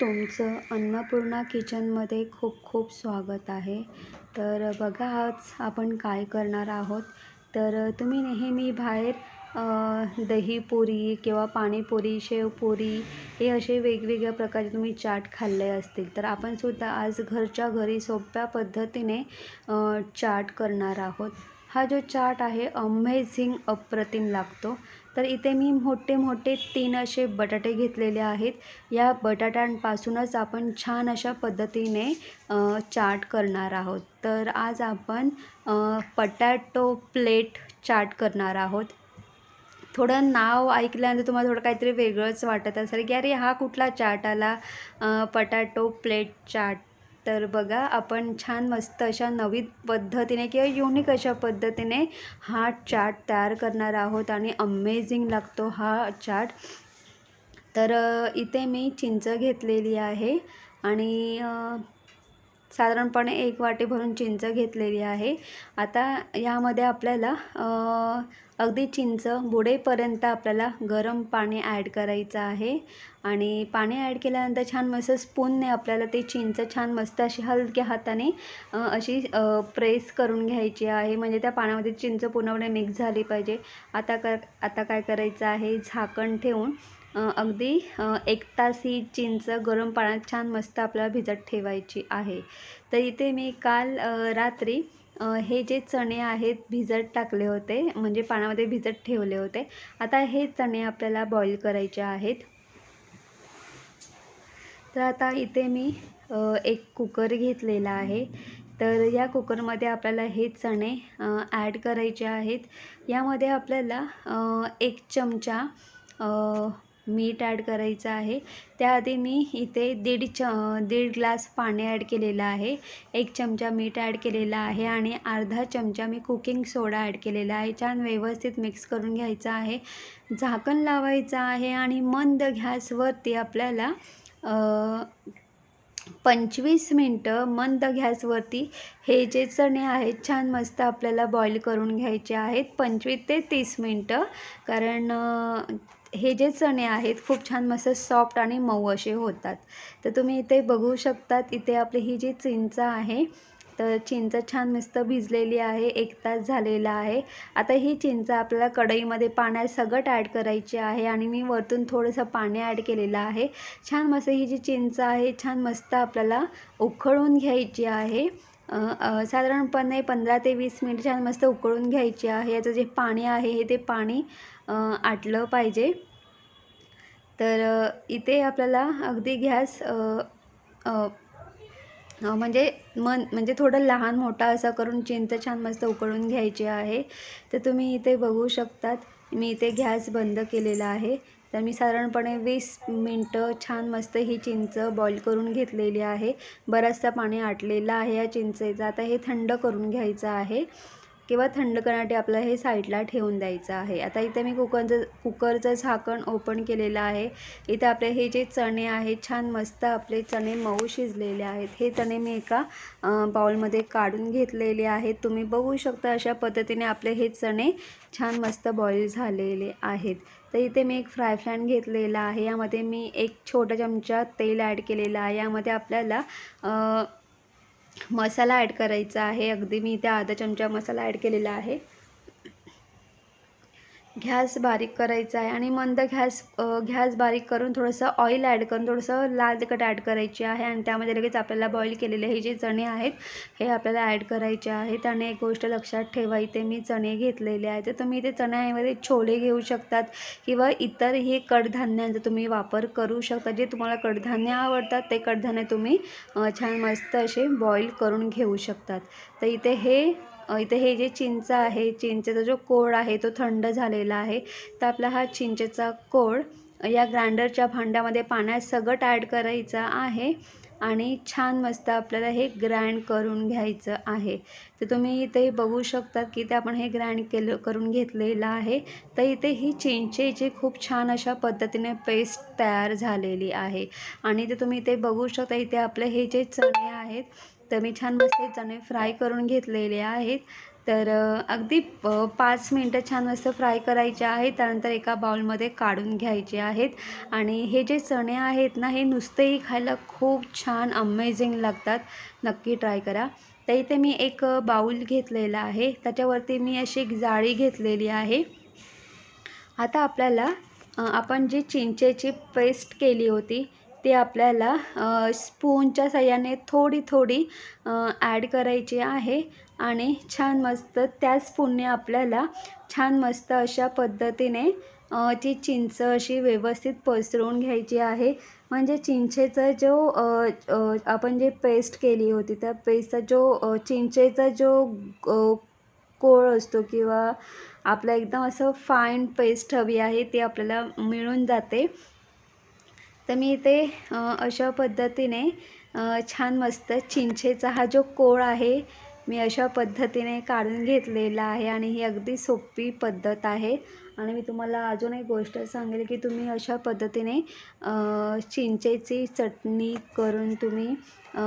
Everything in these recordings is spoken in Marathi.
तुमचं अन्नपूर्णा किचनमध्ये खूप खूप स्वागत आहे. तर बघा आज आपण काय करणार आहोत? तर तुम्ही नेहमी बाहेर दहीपुरी किंवा पाणीपुरी शेवपुरी हे असे वेगवेगळ्या प्रकारचे तुम्ही चाट खाल्ले असतील. तर आपण सुद्धा आज घरच्या घरी सोप्या पद्धतीने चाट करणार आहोत. हा जो चाट आहे अमेझिंग अप्रतिम लागतो. तर इथे मी मोठे मोठे तीन असे बटाटे घेतलेले आहेत. या बटाट्यांपासूनच आपण छान अशा पद्धतीने चाट करणार आहोत. तर आज आपण पटॅटो प्लेट चाट करणार आहोत. थोडं नाव ऐकल्यानंतर तुम्हाला थोडं काहीतरी वेगळंच वाटत असेल की अरे हा कुठला चाट आला? Potato plate chaat. तर बघा आपण छान मस्त अशा नवीन पद्धतीने किंवा युनिक अशा पद्धतीने हा चाट तयार करणार आहोत आणि अमेझिंग लागतो हा चाट तर इथे मी चिंच घेतलेली आहे आणि साधारणपणे एक वाटी भरून चिंच घेतलेली आहे. आता यामध्ये आपल्याला अगदी चिंच बुडेपर्यंत आपल्याला गरम पाणी ॲड करायचं आहे. आणि पाणी ॲड केल्यानंतर छान मस्त स्पूनने आपल्याला ते चिंच छान मस्त अशी हलक्या हाताने अशी प्रेस करून घ्यायची आहे. म्हणजे त्या पाण्यामध्ये चिंच पूर्णपणे मिक्स झाली पाहिजे. आता कर आता काय करायचं आहे? झाकण ठेवून अगदी एक तास ही चिंच गरम पाण्यात छान मस्त आपल्याला भिजत ठेवायची आहे. तर इथे मी काल रात्री हे जे चणे आहेत भिजत टाकले होते म्हणजे पाण्यामध्ये भिजत ठेवले होते आता हे चणे आपल्याला बॉईल करायचे आहेत. तर आता इथे मी एक कुकर घेतलेला आहे. तर या कुकरमध्ये आपल्याला हे चणे ॲड करायचे आहेत. यामध्ये आपल्याला एक चमचा मीठ ॲड करायचं आहे. त्याआधी मी इथे दीड च दीड ग्लास पाणी ॲड केलेलं आहे. एक चमचा मीठ ॲड केलेला आहे आणि अर्धा चमचा मी कुकिंग सोडा ॲड केलेला आहे. छान व्यवस्थित मिक्स करून घ्यायचा आहे. झाकण लावायचं आहे आणि मंद गॅसवरती आपल्याला पंचवीस मिनटं मंद गॅसवरती हे जे चणे आहेत छान मस्त आपल्याला बॉईल करून घ्यायचे आहेत. पंचवीस ते तीस मिनटं. कारण हे जे चणे आहेत खूप छान मस्त सॉफ्ट आणि मऊ असे होतात. तर तुम्ही इथे बघू शकतात इथे आपली ही जी चिंच आहे तर चिंच छान मस्त भिजलेली आहे एक तास झालेला आहे. आता ही चिंच आपल्याला कढईमध्ये पाण्यात सगट ॲड करायची आहे आणि मी वरतून थोडंसं पाणी ॲड केलेलं आहे. छान मस्त ही जी चिंच आहे छान मस्त आपल्याला उकळून घ्यायची आहे. साधारणपणे पंधरा ते वीस मिनिट छान मस्त उकळून घ्यायची आहे. याचं जे पाणी आहे हे ते पाणी आटलं पाहिजे. तर इथे आपल्याला अगदी गॅस म्हणजे मन म्हणजे थोडं लहान मोठा असं करून चिंच छान मस्त उकळून घ्यायची आहे. तर तुम्ही इथे बघू शकतात मी इथे गॅस बंद केलेला आहे. तर मी साधारणपणे वीस मिनटं छान मस्त ही चिंच बॉईल करून घेतलेली आहे. बराचसा पाणी आटलेलं आहे या चिंचेचं आता हे थंड करून घ्यायचं आहे. किंवा थंड करण्यासाठी आपलं हे साईडला ठेवून द्यायचं आहे. आता इथे मी कुकरचं कुकरचं झाकण ओपन केलेलं आहे. इथे आपले हे जे चणे आहेत छान मस्त आपले चणे मऊ शिजलेले आहेत. हे चणे मी एका बाउलमध्ये काढून घेतलेले आहेत. तुम्ही बघू शकता अशा पद्धतीने आपले हे चणे छान मस्त बॉईल झालेले आहेत. तर इथे मी एक फ्राय पॅन घेतलेला आहे. यामध्ये मी एक छोटा चमचा तेल ॲड केलेलं आहे. यामध्ये आपल्याला मसाला ॲड करायचा आहे. अगदी मी इथे अर्धा चमचा मसाला ॲड केलेला आहे. घॅस बारीक करायचा आहे आणि मंद घॅस घॅस बारीक करून थोडंसं ऑइल ॲड करून थोडंसं लाल तिखट ॲड करायची आहे आणि त्यामध्ये लगेच आपल्याला बॉईल केलेले हे जे चणे आहेत हे आपल्याला ॲड करायचे आहेत आणि एक गोष्ट लक्षात ठेवा इथे मी चणे घेतलेले आहेत. तर तुम्ही इथे चण्यामध्ये छोले घेऊ शकतात किंवा इतरही कडधान्यांचा तुम्ही वापर करू शकता जे तुम्हाला कडधान्य आवडतात ते कडधान्य तुम्ही छान मस्त असे बॉईल करून घेऊ शकतात. तर इथे हे इथे हे जे चिंच आहे चिंचेचा जो कोळ आहे तो थंड झालेला आहे. तर आपला हा चिंचेचा कोळ या ग्राइंडरच्या भांड्यामध्ये पाण्यात सगट ॲड करायचा आहे आणि छान मस्त आपल्याला हे ग्राइंड करून घ्यायचं आहे. तर तुम्ही इथे बघू शकतात की ते आपण हे ग्राइंड केलं करून घेतलेलं आहे. तर इथे ही चिंचेची खूप छान अशा पद्धतीने पेस्ट तयार झालेली आहे. आणि ते तुम्ही इथे बघू शकता इथे आपले हे जे चणे आहेत तर मी छान मस्त चणे फ्राय करून घेतलेले आहेत. तर अगदी प पाच मिनटं छान मस्त फ्राय करायचे आहेत. त्यानंतर एका बाउलमध्ये काढून घ्यायचे आहेत. आणि हे जे चणे आहेत ना हे नुसतेही खायला खूप छान अमेझिंग लागतात. नक्की ट्राय करा. तर इथे मी एक बाऊल घेतलेला आहे. त्याच्यावरती मी अशी एक जाळी घेतलेली आहे. आता आपल्याला आपण जी चिंचेची पेस्ट केली होती ती आपल्याला स्पूनच्या साह्याने थोडी थोडी ॲड करायची आहे. आणि छान मस्त त्या स्पूनने आपल्याला छान मस्त अशा पद्धतीने ती चिंच अशी व्यवस्थित पसरवून घ्यायची आहे. म्हणजे चिंचेचा जो आपण जे पेस्ट केली होती त्या पेस्टचा जो चिंचेचा जो कोळ असतो किंवा आपलं एकदम असं फाईन पेस्ट हवी आहे ती आपल्याला मिळून जाते. तर मी इथे अशा पद्धतीने छान मस्त चिंचेचा हा जो कोळ आहे मी अशा पद्धतीने काढून घेतलेला आहे आणि ही अगदी सोपी पद्धत आहे. आणि मी तुम्हाला अजून एक गोष्ट सांगेल की तुम्ही अशा पद्धतीने चिंचेची चटणी करून तुम्ही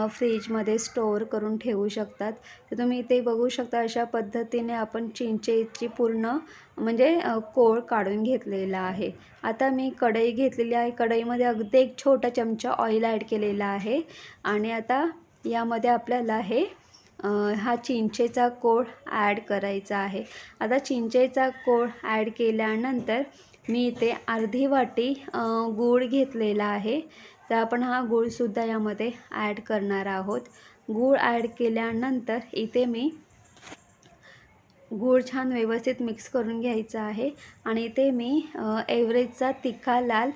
फ्रीजमध्ये स्टोअर करून ठेवू शकतात. तर तुम्ही ते बघू शकता अशा पद्धतीने आपण चिंचेची पूर्ण म्हणजे कोळ काढून घेतलेला आहे. आता मी कढई घेतलेली आहे. कढईमध्ये अगदी एक छोटा चमचा ऑइल ॲड केलेला आहे. आणि आता यामध्ये आपल्याला हे हा चिंचेचा कोळ ॲड करायचा आहे. आता चिंचेचा कोळ ॲड केल्यानंतर मी इथे अर्धी वाटी गूळ घेतलेला आहे. तर आपण हा गूळसुद्धा यामध्ये ॲड करणार आहोत. गूळ ॲड केल्यानंतर इथे मी गूळ छान व्यवस्थित मिक्स करून घ्यायचा आहे. आणि इथे मी एव्हरेजचा तिखा लाल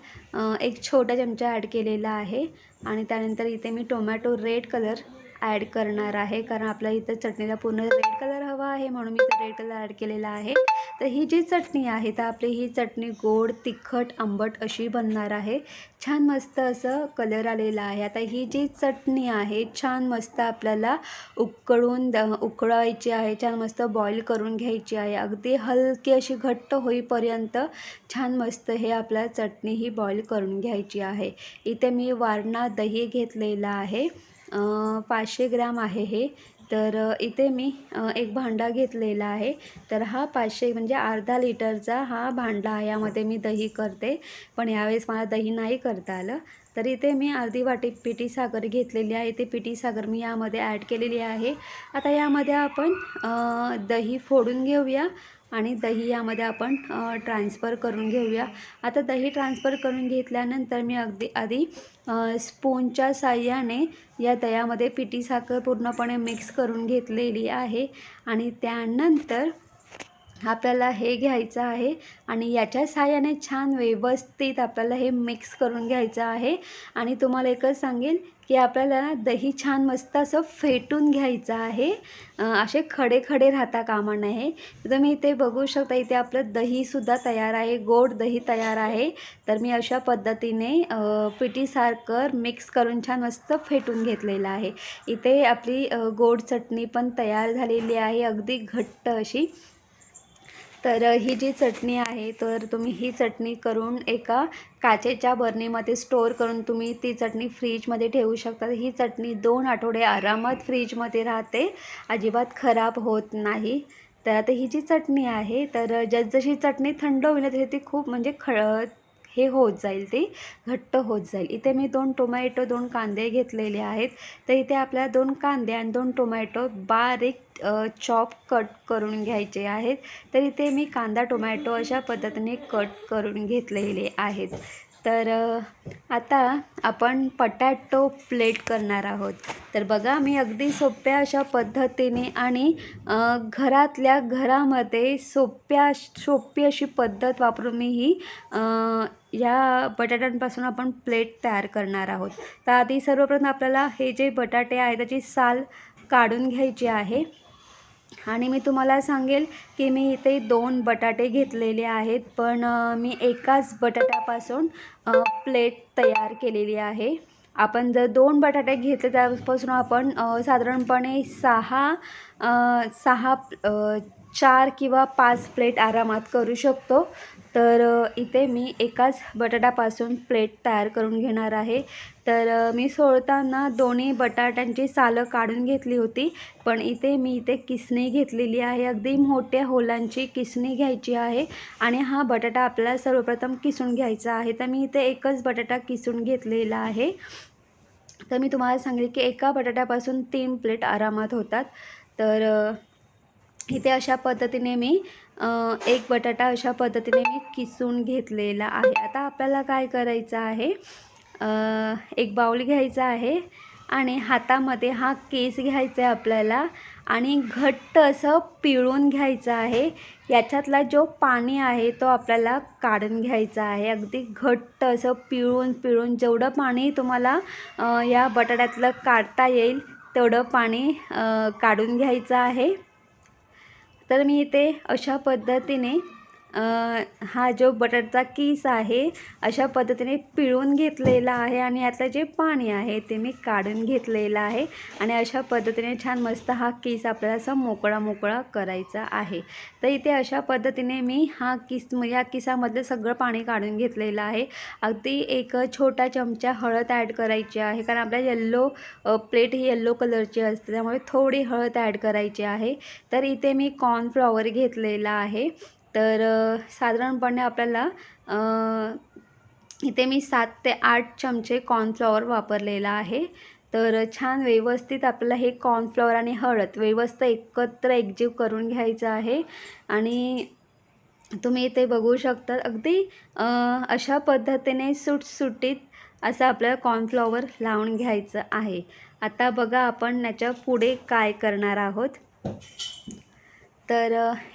एक छोटा चमचा ॲड केलेला आहे. आणि त्यानंतर इथे मी टोमॅटो रेड कलर ॲड करणार आहे. कारण आपल्या इथं चटणीला पूर्ण रेड कलर हवा आहे म्हणून मी रेड कलर ॲड केलेला आहे. तर ही जी चटणी आहे तर आपली ही चटणी गोड तिखट आंबट अशी बनणार आहे. छान मस्त असं कलर आलेला आहे. आता ही जी चटणी आहे छान मस्त आपल्याला उकळून द उकळायची आहे. छान मस्त बॉईल करून घ्यायची आहे. अगदी हलकी अशी घट्ट होईपर्यंत छान मस्त हे आपल्याला चटणी ही बॉईल करून घ्यायची आहे. इथे मी वारणा दही घेतलेला आहे. पाचशे ग्रॅम आहे हे. तर इथे मी एक भांडा घेतलेला आहे. तर हा पाचशे म्हणजे अर्धा लिटरचा हा भांडा यामध्ये मी दही करते. पण यावेळेस मला दही नाही करता आलं. तर इथे मी अर्धी वाटी पिठी साखर घेतलेली आहे. ते पिठी साखर मी यामध्ये ॲड केलेली आहे. आता यामध्ये आपण दही फोडून घेऊया आणि दही यामध्ये आपण ट्रान्सफर करून घेऊया. आता दही ट्रान्सफर करून घेतल्यानंतर मी अगदी आधी स्पूनच्या साह्याने या दह्यामध्ये पिठी साखर पूर्णपणे मिक्स करून घेतलेली आहे. आणि त्यानंतर आपल्याला हे घ्यायचं आहे आणि याच्या साहाय्याने छान व्यवस्थित आपल्याला हे मिक्स करून घ्यायचं आहे. आणि तुम्हाला एकच सांगेल की आपल्याला दही छान मस्त असं फेटून घ्यायचं आहे. असे खडे खडे राहता कामा नये. तर तुम्ही इथे बघू शकता इथे आपलं दहीसुद्धा तयार आहे गोड दही तयार आहे. तर मी अशा पद्धतीने पिठीसारखं मिक्स करून छान मस्त फेटून घेतलेलं आहे. इथे आपली गोड चटणी पण तयार झालेली आहे अगदी घट्ट अशी. तर ही जी चटणी आहे तर तुम्ही ही चटणी करून एका काचेच्या बर्नीमध्ये स्टोअर करून तुम्ही ती चटणी फ्रीजमध्ये ठेवू शकता. ही चटणी दोन आठवडे आरामात फ्रीजमध्ये राहते. अजिबात खराब होत नाही. तर आता ही जी चटणी आहे तर जसजशी चटणी थंड होईल तशी ती खूप म्हणजे ख हे होत जाईल ते घट्ट होत जाईल. इथे मी दोन टोमॅटो दोन कांदे घेतलेले आहेत. तर इथे आपल्याला दोन कांदे आणि दोन टोमॅटो बारीक चॉप कट करून घ्यायचे आहेत. तर इथे मी कांदा टोमॅटो अशा पद्धतीने कट करून घेतलेले आहेत. तर आता आपण पटॅटो प्लेट करणार आहोत. तर बघा मी अगदी सोप्या अशा पद्धतीने आणि घरातल्या घरामध्ये सोप्या सोपी अशी पद्धत वापरून मी ही या बटाट्यांपासून आपण प्लेट तयार करणार आहोत. तर आधी सर्वप्रथम आपल्याला हे जे बटाटे आहे त्याची साल काढून घ्यायची आहे. आणि मी तुम्हाला सांगेल की मी इथे दोन बटाटे घेतलेले आहेत पण मी एकाच बटाट्यापासून प्लेट तयार केलेली आहे. आपण जर दोन बटाटे घेतले त्यापासून आपण साधारणपणे सहा सहा चार किंवा पाच प्लेट आरामात करू शकतो. तर इथे मी एकाच बटाट्यापासून प्लेट तयार करून घेणार आहे. तर मी सोडताना दोन्ही बटाट्यांची सालं काढून घेतली होती पण इथे मी इथे किसणी घेतलेली आहे. अगदी मोठ्या होलांची किसणी घ्यायची आहे आणि हा बटाटा आपल्याला सर्वप्रथम किसून घ्यायचा आहे. तर मी इथे एकच बटाटा किसून घेतलेला आहे. तर मी तुम्हाला सांगेल की एका बटाट्यापासून तीन प्लेट आरामात होतात. तर इथे अशा पद्धतीने मी एक बटाटा अशा पद्धतीने मी किसून घेतलेला आहे. आता आपल्याला काय करायचं आहे? एक बाऊल घ्यायचा आहे आणि हातामध्ये हा केस घ्यायचा आहे आपल्याला आणि घट्ट असं पिळून घ्यायचं आहे. याच्यातला जो पाणी आहे तो आपल्याला काढून घ्यायचा आहे. अगदी घट्ट असं पिळून पिळून जेवढं पाणी तुम्हाला या बटाट्यातलं काढता येईल तेवढं पाणी काढून घ्यायचं आहे. तर मी इथे अशा पद्धतीने हा जो बटाटाचा किस आहे अशा पद्धतीने पिळून घेतलेला आहे आणि यातलं जे पाणी आहे ते मी काढून घेतलेलं आहे आणि अशा पद्धतीने छान मस्त हा किस आपल्याला असा मोकळा मोकळा करायचा आहे. तर इथे अशा पद्धतीने मी हा किस म्हणजे या किसामधलं सगळं पाणी काढून घेतलेलं आहे. अगदी एक छोटा चमचा हळद ॲड करायची आहे कारण आपल्या येल्लो प्लेट ही येल्लो कलरची असते त्यामुळे थोडी हळद ॲड करायची आहे. तर इथे मी कॉर्नफ्लॉवर घेतलेला आहे. तर साधारणपणे आपल्याला इथे मी सात ते आठ चमचे कॉर्नफ्लॉवर वापरलेला आहे. तर छान व्यवस्थित आपल्याला हे कॉर्नफ्लॉवर आणि हळद व्यवस्थित एकत्र एकजीव करून घ्यायचं आहे. आणि तुम्ही इथे बघू शकता अगदी अशा पद्धतीने सुटसुटीत असं आपल्याला कॉर्नफ्लॉवर लावून घ्यायचं आहे. आता बघा आपण याच्यापुढे काय करणार आहोत. तर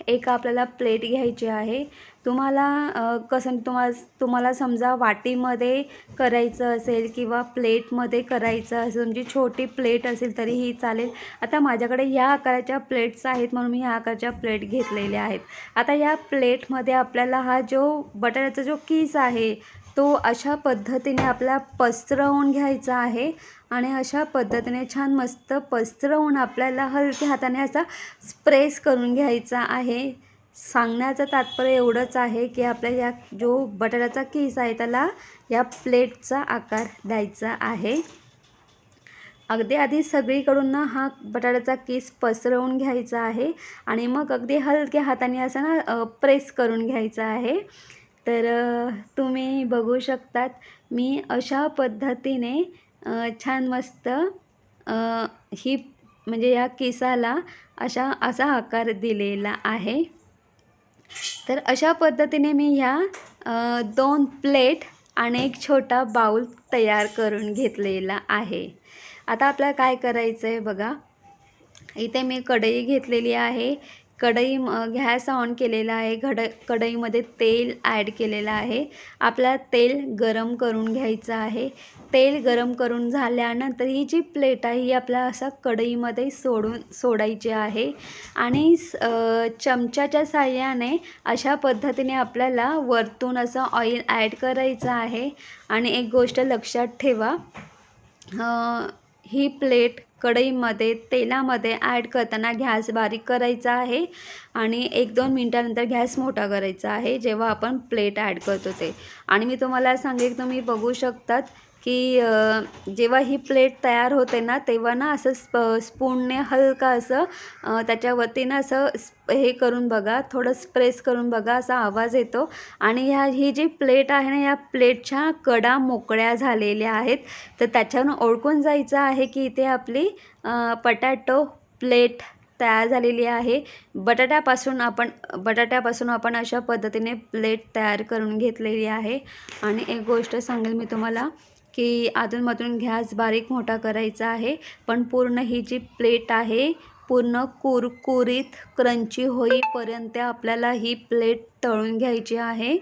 एक आपल्याला प्लेट घ्यायची आहे. तुम्हाला कसं तुम्हाला तुम्हाला समजा वाटीमध्ये करायचं असेल किंवा प्लेटमध्ये करायचं असेल तुमची छोटी प्लेट असेल तरीही चालेल. आता माझ्याकडे या आकाराच्या प्लेट्स आहेत म्हणून मी ह्या आकाराच्या प्लेट घेतलेल्या आहेत. आता या प्लेटमध्ये आपल्याला हा जो बटाट्याचा जो किस आहे तो अशा पद्धतीने आपल्याला पसरवून घ्यायचा आहे. आणि अशा पद्धतीने छान मस्त पसरवून आपल्याला हलक्या हाताने असा स्प्रेस करून घ्यायचा आहे. सांगण्याचं तात्पर्य एवढंच आहे की आपल्या या जो बटाट्याचा केस आहे त्याला या प्लेटचा आकार द्यायचा आहे. अगदी आधी सगळीकडून ना हा बटाट्याचा केस पसरवून घ्यायचा आहे आणि मग अगदी हलक्या हाताने असं ना प्रेस करून घ्यायचा आहे. तर तुम्ही बघू शकतात मी अशा पद्धतीने छान मस्त ही म्हणजे या केसाला अशा असा आकार दिलेला आहे. तर अशा पद्धतीने मी ह्या दोन प्लेट आणि एक छोटा बाऊल तयार करून घेतलेला आहे. आता आपल्याला काय करायचं आहे बघा. इथे मी कढई घेतलेली आहे. कढई गॅस ऑन केलेला आहे. घड कढईमध्ये तेल ॲड केलेलं आहे. आपल्याला तेल गरम करून घ्यायचं आहे. तेल गरम करून झाल्यानंतर ही जी प्लेट आहे ही आपल्याला असा कढईमध्ये सोडून सोडायची आहे. आणि चमच्याच्या साह्याने अशा पद्धतीने आपल्याला वरतून असं ऑइल ॲड करायचं आहे. आणि एक गोष्ट लक्षात ठेवा ही प्लेट कढईमध्ये तेलामध्ये ॲड करताना गॅस बारीक करायचा आहे. आणि एक दोन मिनटानंतर गॅस मोठा करायचा आहे जेव्हा आपण प्लेट ॲड करतो ते. आणि मी तुम्हाला सांगेल तुम्ही बघू शकतात की जेव्हा ही प्लेट तयार होते ना तेव्हा ना असं स्प स्पूनने हलका असं त्याच्या त्याच्यावरती ना असं स्प हे करून बघा थोडं स्प्रेस करून बघा असा आवाज येतो. आणि ह्या ही जी प्लेट आहे ना या प्लेटच्या कडा मोकळ्या झालेल्या आहेत. तर त्याच्यावरून ओळखून जायचं आहे की इथे आपली पटॅटो प्लेट तयार झालेली आहे. बटाट्यापासून आपण बटाट्यापासून आपण अशा पद्धतीने प्लेट तयार करून घेतलेली आहे. आणि एक गोष्ट सांगेल मी तुम्हाला की अधूनमधून गॅस बारीक मोठा करायचा आहे. पण पूर्ण ही जी प्लेट आहे पूर्ण कुरकुरीत क्रंची होईपर्यंत आपल्याला ही प्लेट तळून घ्यायची आहे.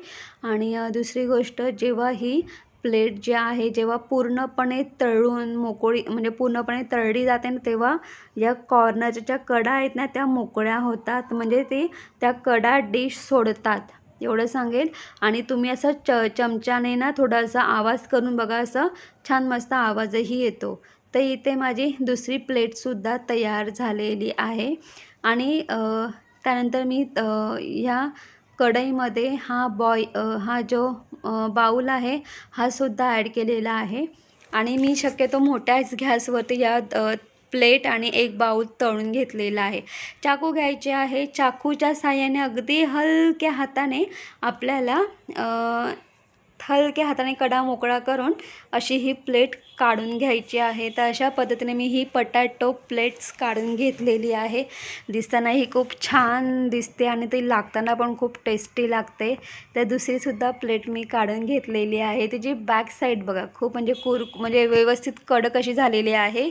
आणि दुसरी गोष्ट जेव्हा ही प्लेट जी आहे जेव्हा पूर्णपणे तळून मोकळी म्हणजे पूर्णपणे तळली जाते ना तेव्हा या कॉर्नरच्या ज्या कडा आहेत ना त्या मोकळ्या होतात. म्हणजे ते त्या कडा डिश सोडतात. एवढं सांगेल आणि तुम्ही असं च चमच्याने ना थोडासा आवाज करून बघा असं छान मस्त आवाजही येतो. तर इथे माझी दुसरी प्लेटसुद्धा तयार झालेली आहे. आणि त्यानंतर मी ह्या कढईमध्ये हा बॉय हा जो बाऊल आहे हा सुद्धा ॲड केलेला आहे. आणि मी शक्यतो मोठ्याच गॅसवरती या प्लेट आणि एक बाऊल तळून घेतलेला आहे. चाकू घ्यायचे आहे. चाकूच्या साह्याने अगदी हलक्या हाताने आपल्याला हलक्या हाताने कडा मोकळा करून अशी ही प्लेट काढून घ्यायची आहे. तर अशा पद्धतीने मी ही पटॅटो प्लेट्स काढून घेतलेली आहे. दिसताना ही खूप छान दिसते आणि ती लागताना पण खूप टेस्टी लागते. तर दुसरीसुद्धा प्लेट मी काढून घेतलेली आहे. त्याची बॅक साईड बघा. खूप म्हणजे कुर म्हणजे व्यवस्थित कडक अशी झालेली आहे.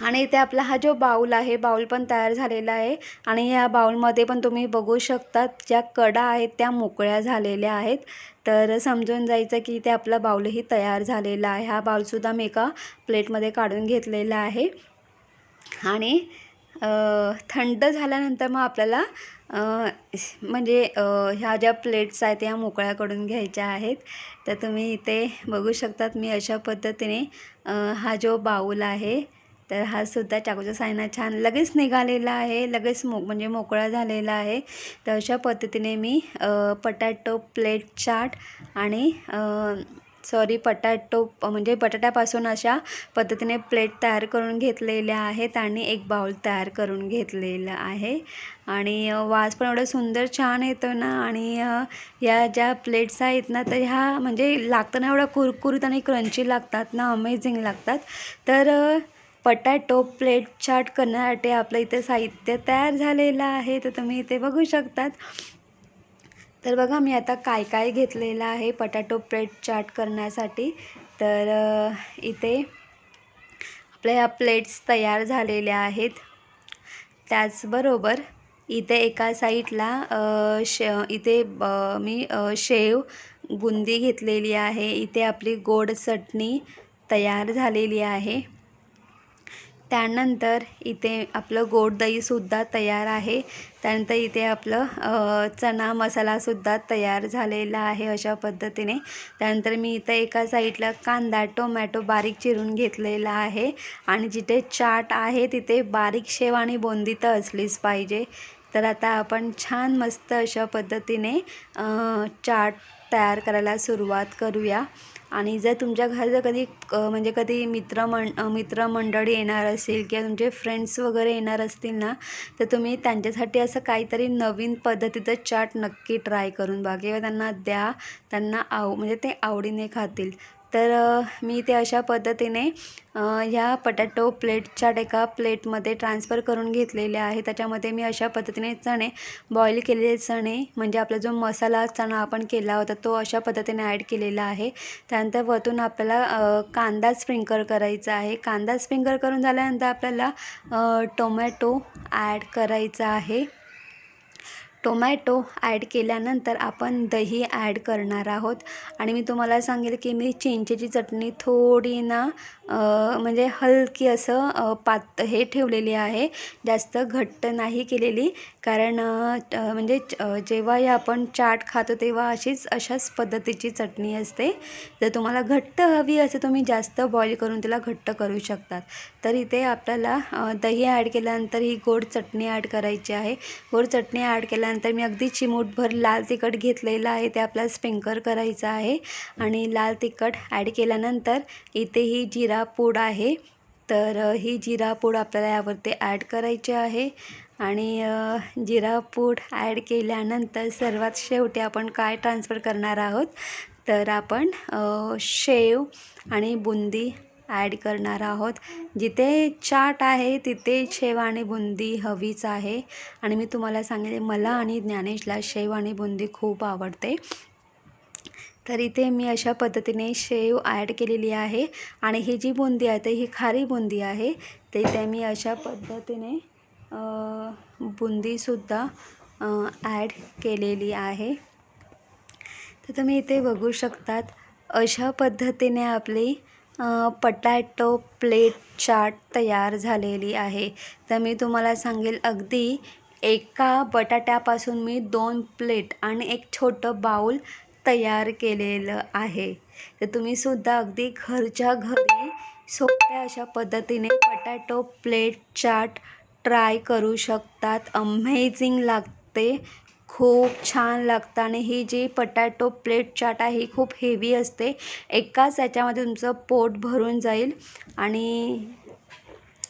आणि इथे आपला हा जो बाऊल आहे बाऊल पण तयार झालेला आहे. आणि या बाऊलमध्ये पण तुम्ही बघू शकता ज्या कडा आहेत त्या मोकळ्या झालेल्या आहेत. तर समजून जायचं की इथे आपला बाऊलही तयार झालेला आहे. हा बाऊलसुद्धा मी एका प्लेटमध्ये काढून घेतलेला आहे. आणि थंड झाल्यानंतर मग आपल्याला म्हणजे ह्या ज्या प्लेट्स आहेत या मोकळ्या करून घ्यायच्या आहेत. तर तुम्ही इथे बघू शकतात मी अशा पद्धतीने हा जो बाऊल आहे तर हा सुद्धा चाकूचा सायना छान लगेच निघालेला आहे लगेच मो म्हणजे मोकळा झालेला आहे. तर अशा पद्धतीने मी पटॅटो प्लेट चाट आणि सॉरी पटॅटो म्हणजे बटाट्यापासून अशा पद्धतीने प्लेट तयार करून घेतलेल्या आहेत आणि एक बाउल तयार करून घेतलेलं आहे. आणि वास पण एवढं सुंदर छान येतो ना आणि या ज्या प्लेट्स आहेत ना तर ह्या म्हणजे लागताना एवढा कुरकुरीत आणि क्रंची लागतात ना अमेझिंग लागतात. तर पटॅटो प्लेट चाट करण्यासाठी आपलं इथे साहित्य तयार झालेलं आहे तर तुम्ही इथे बघू शकतात. तर बघा मी आता काय काय घेतलेलं आहे पटॅटो प्लेट चाट करण्यासाठी. तर इथे आपल्या ह्या प्लेट्स तयार झालेल्या आहेत. त्याचबरोबर इथे एका साईडला शे इथे मी शेव बुंदी घेतलेली आहे. इथे आपली गोड चटणी तयार झालेली आहे. त्यानंतर इथे आपलं गोड दहीसुद्धा तयार आहे. त्यानंतर इथे आपलं चना मसालासुद्धा तयार झालेला आहे अशा पद्धतीने. त्यानंतर मी इथं एका साईडला कांदा टोमॅटो बारीक चिरून घेतलेला आहे. आणि जिथे चाट आहे तिथे बारीक शेव आणि बोंदी तर असलीच पाहिजे. तर आता आपण छान मस्त अशा पद्धतीने चाट तयार करायला सुरुवात करूया. आणि जर तुमच्या घरात जर कधी म्हणजे कधी मित्रमं मित्रमंडळी येणार असेल किंवा तुमचे फ्रेंड्स वगैरे येणार असतील ना तर तुम्ही त्यांच्यासाठी असं काहीतरी नवीन पद्धतीचं चाट नक्की ट्राय करून बघा किंवा त्यांना द्या त्यांना आव म्हणजे ते आवडीने खातील. तर मी ते अशा पद्धतीने ह्या पटॅटो प्लेटच्या एका प्लेटमध्ये ट्रान्सफर करून घेतलेले आहे. त्याच्यामध्ये मी अशा पद्धतीने चणे बॉईल केलेले चणे म्हणजे आपला जो मसाला चणा आपण केला होता तो अशा पद्धतीने ॲड केलेला आहे. त्यानंतर वरतून आपल्याला कांदा स्प्रिंकल करायचा आहे. कांदा स्प्रिंकल करून झाल्यानंतर आपल्याला टोमॅटो ॲड करायचा आहे. टोमॅटो ॲड केल्यानंतर आपण दही ॲड करणार आहोत. आणि मी तुम्हाला सांगेल की मी चिंचेची चटणी थोडी ना म्हणजे हलकी असं पात हे ठेवलेली आहे. जास्त घट्ट नाही केलेली. कारण म्हणजे जेव्हा आपण चाट खातो तेव्हा अशीच अशाच पद्धतीची चटणी असते. जर तुम्हाला घट्ट हवी असे तुम्ही जास्त बॉईल करून तिला घट्ट करू शकतात. तर इथे आपल्याला दही ॲड केल्यानंतर ही गोड चटणी ॲड करायची आहे. गोड चटणी ॲड केल्यानंतर मी अगदी चिमूटभर लाल तिखट घेतलेलं आहे ते आपल्याला स्प्रिंकर करायचं आहे. आणि लाल तिखट ॲड केल्यानंतर इथे ही जिरा पूड आहे. तर ही जिरा पूड आपल्याला यावरती ॲड करायची आहे. आणि जिरा पूड ॲड केल्यानंतर सर्वात शेवटी आपण काय ट्रान्सफर करणार आहोत? तर आपण शेव आणि बुंदी ॲड करणार आहोत. जिथे चाट आहे तिथे शेव आणि बुंदी हवीच आहे. आणि मी तुम्हाला सांगेल मला आणि ज्ञानेशला शेव आणि बुंदी खूप आवडते. तर इथे मी अशा पद्धतीने शेव ॲड केलेली आहे. आणि ही जी बुंदी आहे तर ही खारी बुंदी आहे. ते इथे मी अशा पद्धतीने बुंदीसुद्धा ॲड केलेली आहे. तर तुम्ही इथे बघू शकतात अशा पद्धतीने आपली पटॅटो प्लेट चाट तयार झालेली आहे. तर मी तुम्हाला सांगेल अगदी एका बटाट्यापासून मी दोन प्लेट आणि एक छोटं बाऊल तयार केलेलं आहे. तर तुम्हीसुद्धा अगदी घरच्या घरी सोप्या अशा पद्धतीने पटॅटो प्लेट चाट ट्राय करू शकतात. अमेझिंग लागते. खूप छान लागतं आणि ही जी पटॅटो प्लेट चाट आहे ही खूप हेवी असते. एकाच याच्यामध्ये तुमचं पोट भरून जाईल आणि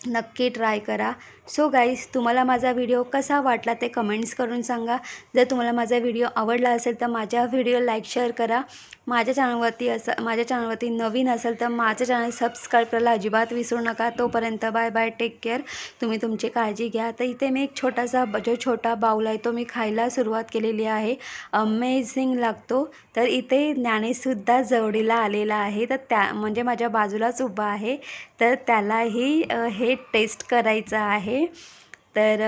नक्की ट्राय करा. सो गाईज तुम्हाला माझा व्हिडिओ कसा वाटला ते कमेंट्स करून सांगा. जर तुम्हाला माझा व्हिडिओ आवडला असेल तर माझ्या व्हिडिओ लाईक शेअर करा. माझ्या चॅनलवरती असं माझ्या चॅनलवरती नवीन असेल तर माझं चॅनल सबस्क्राईब करायला अजिबात विसरू नका. तोपर्यंत बाय बाय टेक केअर तुम्ही तुमची काळजी घ्या. तर इथे मी एक छोटासा जो छोटा बाऊल आहे तो मी खायला सुरुवात केलेली आहे. अमेझिंग लागतो. तर इथे ज्ञानेसुद्धा जवळीला आलेला आहे. तर त्या म्हणजे माझ्या बाजूलाच उभा आहे. तर त्यालाही हे टेस्ट करायचं आहे. तर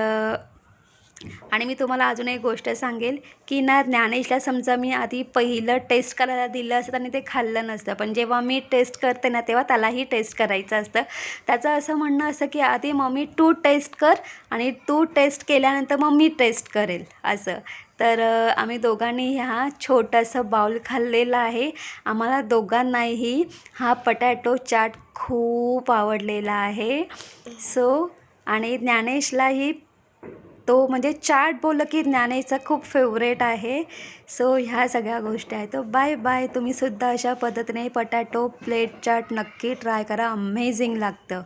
आणि मी तुम्हाला अजून एक गोष्ट सांगेल की ना ज्ञानेशला समजा मी आधी पहिलं टेस्ट करायला दिलं असतं आणि ते खाल्लं नसतं. पण जेव्हा मी टेस्ट करते ना तेव्हा त्यालाही टेस्ट करायचं असतं. त्याचं असं म्हणणं असतं की आधी मम्मी तू टेस्ट कर आणि तू टेस्ट केल्यानंतर मग मी टेस्ट करेल असं. तर आम्ही दोघांनी हा छोटासा बाउल खाल्लेला आहे. आम्हाला दोघांनाही हा पटॅटो चाट खूप आवडलेला आहे. सो आणि ज्ञानेशलाही तो म्हणजे चाट बोललं की ज्ञानेचा खूप फेवरेट आहे. सो ह्या सगळ्या गोष्टी आहेत. तर बाय बाय तुम्हीसुद्धा अशा पद्धतीने पटॅटो प्लेट चाट नक्की ट्राय करा. अमेझिंग लागतं.